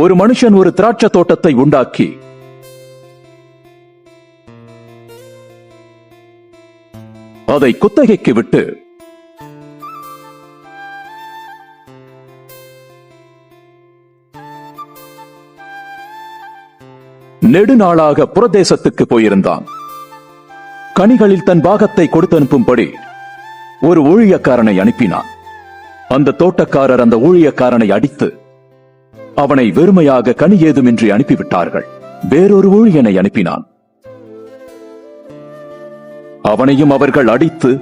ஒரு மனுஷன் ஒரு திராட்சை தோட்டத்தை உண்டாக்கி அதை குத்தகைக்கு விட்டு நெடுநாளாக புறதேசத்துக்கு போயிருந்தான். கனிகளில் தன் பாகத்தை கொடுத்து அனுப்பும்படி ஒரு ஊழியக்காரனை அனுப்பினான். அந்த தோட்டக்காரர் அந்த ஊழியக்காரனை அடித்து அவனை வெறுமையாக கனி ஏதுமின்றி அனுப்பிவிட்டார்கள். வேறொரு ஊழியனை அனுப்பினான். அவனையும் அவர்கள் அடித்து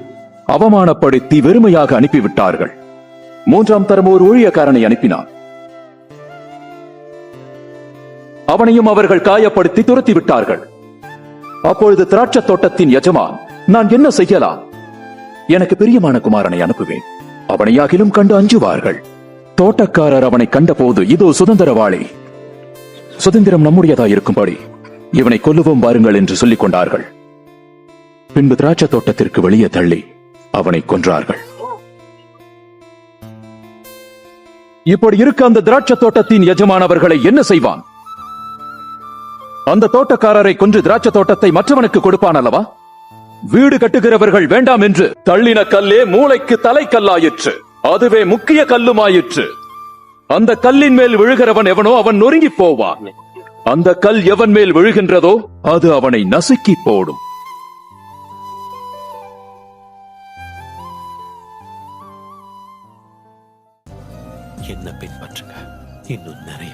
அவமானப்படுத்தி வெறுமையாக அனுப்பிவிட்டார்கள். மூன்றாம் தரம் ஒரு ஊழியக்காரனை அனுப்பினான். அவனையும் அவர்கள் காயப்படுத்தி துரத்தி விட்டார்கள் அப்பொழுது திராட்சை தோட்டத்தின் எஜமான் நான் என்ன செய்யலாம்? எனக்கு பிரியமான குமாரனை அனுப்புவேன். அவனையாகிலும் கண்டு அஞ்சுவார்கள். தோட்டக்காரர் அவனை கண்டபோது இதோ சுதந்திரவாளி சுதந்திரம் நம்முடையதா இருக்கும்படி இவனை கொல்லுவோம் பாருங்கள் என்று சொல்லிக் கொண்டார்கள். பின்பு திராட்சை தோட்டத்திற்கு வெளியே தள்ளி அவனை கொன்றார்கள். இப்படி இருக்க அந்த திராட்சை தோட்டத்தின் எஜமானவர்களை என்ன செய்வான்? அந்த தோட்டக்காரரை கொன்று திராட்சை தோட்டத்தை மற்றவனுக்கு கொடுப்பான் அல்லவா வீடு கட்டுகிறவர்கள் வேண்டாம் என்று தள்ளின கல்லே மூளைக்கு தலைக்கல்லாயிற்று. அதுவே முக்கிய கல்லுமாயிற்று. அந்த கல்லின் மேல் விழுகிறவன் எவனோ அவன் நொறுங்கி போவான். அந்த கல் எவன் மேல் விழுகின்றதோ அது அவனை நசுக்கி போடும். என்ன பின்பற்றுங்க? இன்னும் நிறைய